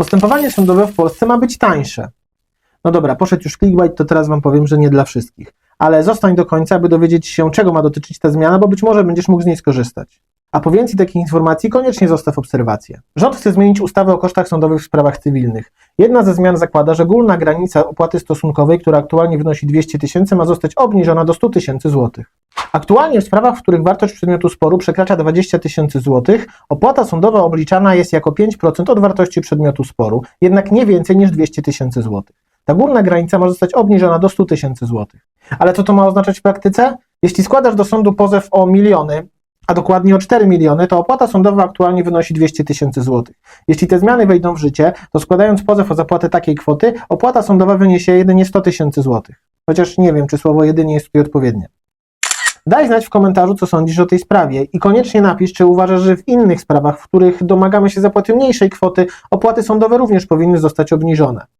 Postępowanie sądowe w Polsce ma być tańsze. No dobra, poszedł już clickbait, to teraz wam powiem, że nie dla wszystkich. Ale zostań do końca, aby dowiedzieć się, czego ma dotyczyć ta zmiana, bo być może będziesz mógł z niej skorzystać. A po więcej takich informacji koniecznie zostaw obserwację. Rząd chce zmienić ustawę o kosztach sądowych w sprawach cywilnych. Jedna ze zmian zakłada, że górna granica opłaty stosunkowej, która aktualnie wynosi 200 tysięcy, ma zostać obniżona do 100 tysięcy złotych. Aktualnie w sprawach, w których wartość przedmiotu sporu przekracza 20 tysięcy złotych, opłata sądowa obliczana jest jako 5% od wartości przedmiotu sporu, jednak nie więcej niż 200 tysięcy złotych. Ta górna granica może zostać obniżona do 100 tysięcy złotych. Ale co to ma oznaczać w praktyce? Jeśli składasz do sądu pozew o miliony, a dokładnie o 4 miliony, to opłata sądowa aktualnie wynosi 200 tysięcy złotych. Jeśli te zmiany wejdą w życie, to składając pozew o zapłatę takiej kwoty, opłata sądowa wyniesie jedynie 100 tysięcy złotych. Chociaż nie wiem, czy słowo jedynie jest tutaj odpowiednie. Daj znać w komentarzu, co sądzisz o tej sprawie i koniecznie napisz, czy uważasz, że w innych sprawach, w których domagamy się zapłaty mniejszej kwoty, opłaty sądowe również powinny zostać obniżone.